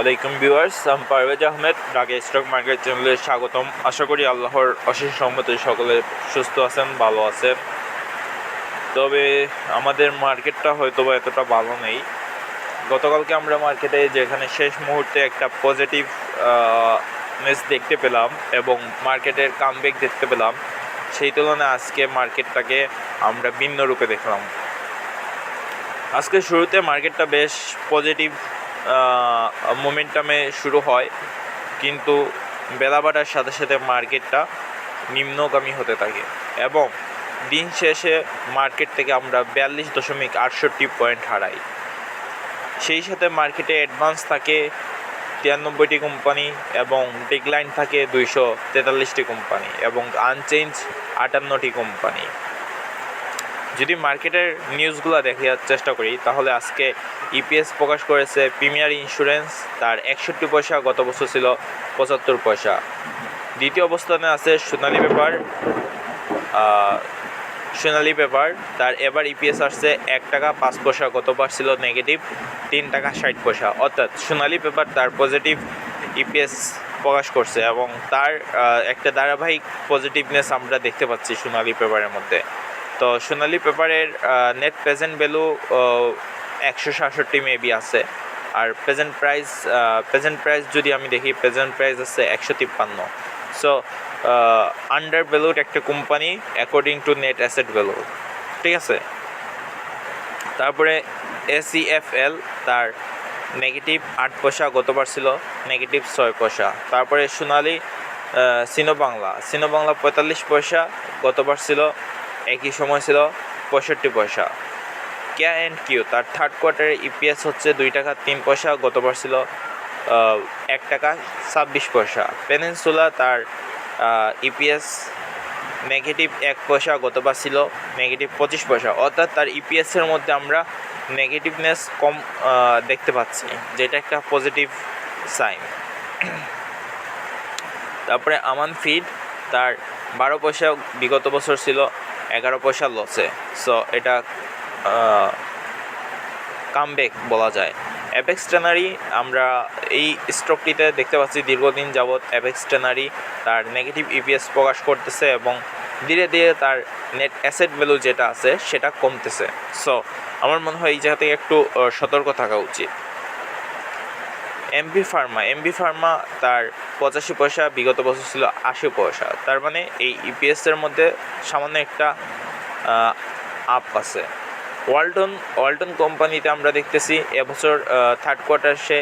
আলাইকুম ভিউয়ার্স, আমি Parvez Ahmed, Dhaka stock market চ্যানেলে স্বাগতম। আশা করি আল্লাহর অশেষ সম্মতে সকলে সুস্থ আছেন, ভালো আছেন। তবে আমাদের মার্কেটটা হয়তো বা এতটা ভালো নেই। গতকালকে আমরা মার্কেটে যেখানে শেষ মুহূর্তে একটা পজিটিভ নেস দেখতে পেলাম এবং মার্কেটের কামব্যাক দেখতে পেলাম, সেই তুলনায় আজকে মার্কেটটাকে আমরা ভিন্ন রূপে দেখলাম। আজকে শুরুতে মার্কেটটা বেশ পজিটিভ মোমেন্টামে শুরু হয়, কিন্তু বেলা বাড়ার সাথে সাথে মার্কেটটা নিম্নগামী হতে থাকে এবং দিন শেষে মার্কেট থেকে আমরা বিয়াল্লিশ দশমিক আটষট্টি পয়েন্ট হারাই। সেই সাথে মার্কেটে অ্যাডভান্স থাকে তিরানব্বইটি কোম্পানি এবং ডিক্লাইন থাকে দুইশো তেতাল্লিশটি কোম্পানি এবং আনচেঞ্জ আটান্নটি কোম্পানি যদি মার্কেটের নিউজগুলো দেখার চেষ্টা করি, তাহলে আজকে ইপিএস প্রকাশ করেছে প্রিমিয়ার ইন্স্যুরেন্স, তার একষট্টি পয়সা গত বছর ছিল পঁচাত্তর পয়সা। দ্বিতীয় অবস্থানে আছে সোনালী পেপার সোনালী পেপার, তার এবার ইপিএস আসছে এক টাকা পাঁচ পয়সা, গতবার ছিল নেগেটিভ তিন টাকা ষাট পয়সা। অর্থাৎ সোনালী পেপার তার পজিটিভ ইপিএস প্রকাশ করছে এবং তার একটা ধারাবাহিক পজিটিভনেস আমরা দেখতে পাচ্ছি সোনালী পেপারের মধ্যে। তো সোনালি পেপারের নেট প্রেজেন্ট ভ্যালু একশো সাতষট্টি মেবি আছে। আর প্রেজেন্ট প্রাইস প্রেজেন্ট প্রাইস যদি আমি দেখি প্রেজেন্ট প্রাইস আছে একশো তিপ্পান্ন। সো আন্ডার ভ্যালুড একটা company according to net asset value ঠিক আছে? তারপরে এসিএফএল তার নেগেটিভ আট পয়সা গতবার ছিল নেগেটিভ ছয় পয়সা। তারপরে সোনালি সিনো বাংলা সিনো বাংলা পঁয়তাল্লিশ পয়সা গতবার ছিল একই সময় ছিল পঁয়ষট্টি পয়সা। কে অ্যান্ড কিউ তার থার্ড কোয়ার্টারের ইপিএস হচ্ছে দুই টাকা তিন পয়সা গতবার ছিল এক টাকা ছাব্বিশ পয়সা। পেনিনসুলা তার ইপিএস নেগেটিভ এক পয়সা গতবার ছিল নেগেটিভ পঁচিশ পয়সা। অর্থাৎ তার ইপিএসের মধ্যে আমরা নেগেটিভনেস কম দেখতে পাচ্ছি, যেটা একটা পজিটিভ সাইন তারপরে আমান ফিড তার বারো পয়সা, বিগত বছর ছিল এগারো পয়সা লসে সো এটা কামব্যাক বলা যায়। অ্যাপেক্স ট্যানারি আমরা এই স্টকটিতে দেখতে পাচ্ছি দীর্ঘদিন যাবৎ অ্যাপেক্স ট্যানারি তার নেগেটিভ ইপিএস প্রকাশ করতেছে এবং ধীরে ধীরে তার নেট অ্যাসেট ভ্যালু যেটা আছে, সেটা কমতেছে। সো আমার মনে হয় এই জায়গা থেকে একটু সতর্ক থাকা উচিত। এমবি ফার্মা এমবি ফার্মা তার পঁচাশি পয়সা, বিগত বছর ছিল আশি পয়সা। তার মানে এই ইপিএস এর মধ্যে সামান্য একটা আপ আছে। ওয়ালটন ওয়ালটন কোম্পানিতে আমরা দেখতেছি, এবছর থার্ড কোয়ার্টার সে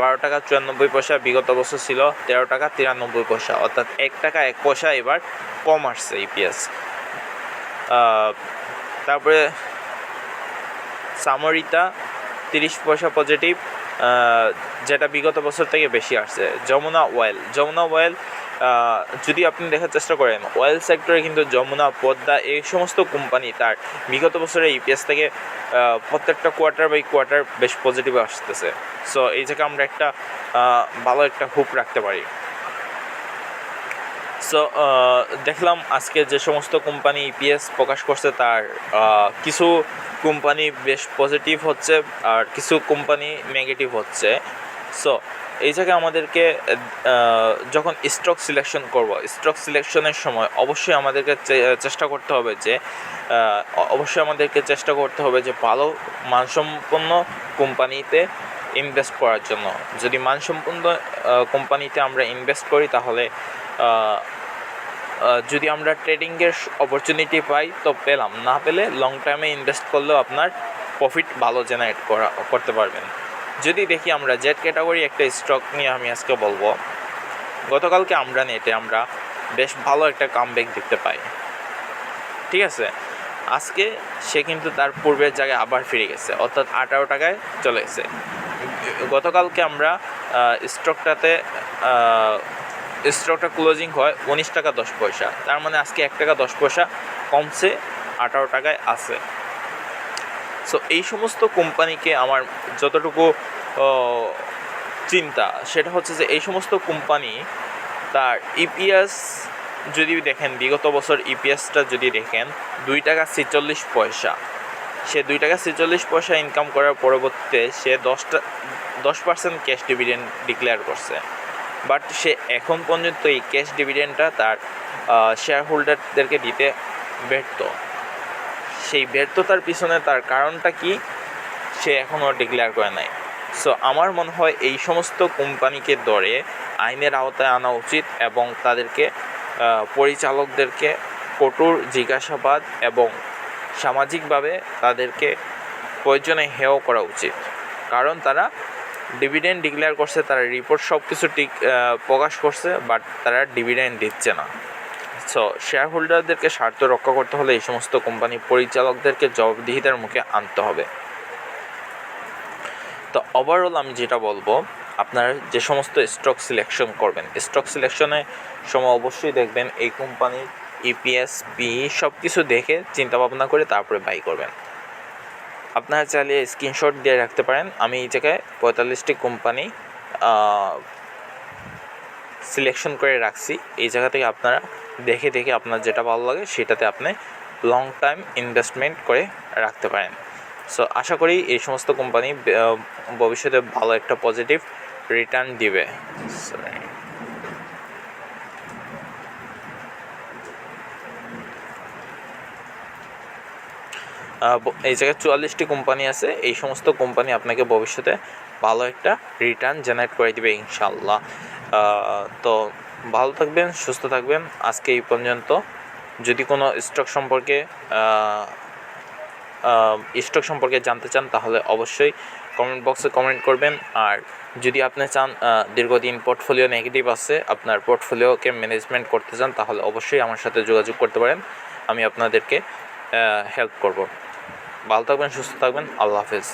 বারো টাকা চুরানব্বই পয়সা, বিগত বছর ছিল তেরো টাকা তিরানব্বই পয়সা। অর্থাৎ এক টাকা এক পয়সা এবার কম আসছে ইপিএস তারপরে সামরিতা, তিরিশ পয়সা পজিটিভ যেটা বিগত বছর থেকে বেশি আসছে, যমুনা ওয়েল যমুনা ওয়েল যদি আপনি দেখার চেষ্টা করেন অয়েল সেক্টরে কিন্তু যমুনা, পদ্মা, এই সমস্ত কোম্পানি তার বিগত বছরে ইপিএস থেকে প্রত্যেকটা কোয়ার্টার বাই কোয়ার্টার বেশ পজিটিভ আসতেছে। সো এই জায়গায় আমরা একটা ভালো একটা হুপ রাখতে পারি। সো দেখলাম আজকে যে সমস্ত কোম্পানি ইপিএস প্রকাশ করছে, তার কিছু কোম্পানি বেশ পজিটিভ হচ্ছে আর কিছু কোম্পানি নেগেটিভ হচ্ছে। সো এই জায়গায় আমাদেরকে যখন স্টক সিলেকশন করব স্টক সিলেকশনের সময় অবশ্যই আমাদেরকে চেষ্টা করতে হবে যে অবশ্যই আমাদেরকে চেষ্টা করতে হবে যে ভালো মানসম্পন্ন কোম্পানিতে ইনভেস্ট করার জন্য। যদি মানসম্পন্ন কোম্পানিতে আমরা ইনভেস্ট করি, তাহলে যদি আমরা ট্রেডিংয়ের অপরচুনিটি পাই, তো পেলাম। না পেলে লং টার্মে ইনভেস্ট করলেও আপনার প্রফিট ভালো জেনারেট করা, করতে পারবেন। যদি দেখি আমরা জেড ক্যাটাগরি একটা স্টক নিয়ে আমি আজকে বলব, গতকালকে আমরা নেটে আমরা বেশ ভালো একটা কামব্যাক দেখতে পাই। ঠিক আছে? আজকে সে কিন্তু তার পূর্বের জায়গায় আবার ফিরে গেছে, অর্থাৎ আঠারো টাকায় চলে গেছে। গতকালকে আমরা স্টকটাতে স্টকটা ক্লোজিং হয় উনিশ টাকা দশ পয়সা। তার মানে আজকে এক টাকা দশ পয়সা, কমছে আঠারো টাকায় আছে। সো এই সমস্ত কোম্পানিকে আমার যতটুকু চিন্তা, সেটা হচ্ছে যে এই সমস্ত কোম্পানি তার ইপিএস যদি দেখেন, বিগত বছর ইপিএসটা যদি দেখেন, দুই টাকা ছেচল্লিশ পয়সা। সে দুই টাকা ছেচল্লিশ পয়সা ইনকাম করার পরবর্তীতে সে দশটা দশ পার্সেন্ট ক্যাশ ডিভিডেন্ড ডিক্লেয়ার করছে। বাট সে এখন পর্যন্ত এই ক্যাশ ডিভিডেন্ডটা তার শেয়ার হোল্ডারদেরকে দিতে ব্যর্থ। সেই ব্যর্থতার পিছনে তার কারণটা কি, সে এখনও ডিক্লেয়ার করে নাই। সো আমার মনে হয় এই সমস্ত কোম্পানিকে দরে আইনের আওতায় আনা উচিত এবং তাদেরকে পরিচালকদেরকে কঠোর জিজ্ঞাসাবাদ এবং সামাজিকভাবে তাদেরকে প্রয়োজনে হেয় করা উচিত। কারণ তারা ডিভিডেন্ড ডিক্লেয়ার করছে, তারা রিপোর্ট সব কিছু ঠিক প্রকাশ করছে বাট তারা ডিভিডেন্ড দিচ্ছে না। সো শেয়ার হোল্ডারদেরকে স্বার্থ রক্ষা করতে হলে এই সমস্ত কোম্পানি পরিচালকদেরকে জবাবদিহিতার মুখে আনতে হবে। তো ওভারঅল আমি যেটা বলব, আপনার যে সমস্ত স্টক সিলেকশন করবেন স্টক সিলেকশনের সময় অবশ্যই দেখবেন, এই কোম্পানির ইপিএস পি সব কিছু দেখে চিন্তা ভাবনা করে তারপরে বাই করবেন। আপনারা চাইলে স্ক্রিনশট দিয়ে রাখতে পারেন। আমি এই জায়গায় পঁয়তাল্লিশটি কোম্পানি সিলেকশন করে রাখছি। এই জায়গা থেকে আপনারা দেখে দেখে আপনার যেটা ভালো লাগে সেটাতে আপনি লং টাইম ইনভেস্টমেন্ট করে রাখতে পারেন। সো আশা করি এই সমস্ত কোম্পানি ভবিষ্যতে ভালো একটা পজিটিভ রিটার্ন দিবে। এই জায়গায় চুয়াল্লিশটি কোম্পানি আছে। এই সমস্ত কোম্পানি আপনাকে ভবিষ্যতে ভালো একটা রিটার্ন জেনারেট করে দেবে ইনশাল্লাহ তো ভালো থাকবেন, সুস্থ থাকবেন। আজকে এই পর্যন্ত। যদি কোনো স্টক সম্পর্কে স্টক সম্পর্কে জানতে চান, তাহলে অবশ্যই কমেন্ট বক্সে কমেন্ট করবেন। আর যদি আপনি চান দীর্ঘদিন পোর্টফোলিও নেগেটিভ আছে, আপনার পোর্টফোলিওকে ম্যানেজমেন্ট করতে চান, তাহলে অবশ্যই আমার সাথে যোগাযোগ করতে পারেন। আমি আপনাদেরকে হেল্প করব। ভালো থাকবেন সুস্থ থাকবেন আল্লাহ হাফেজ।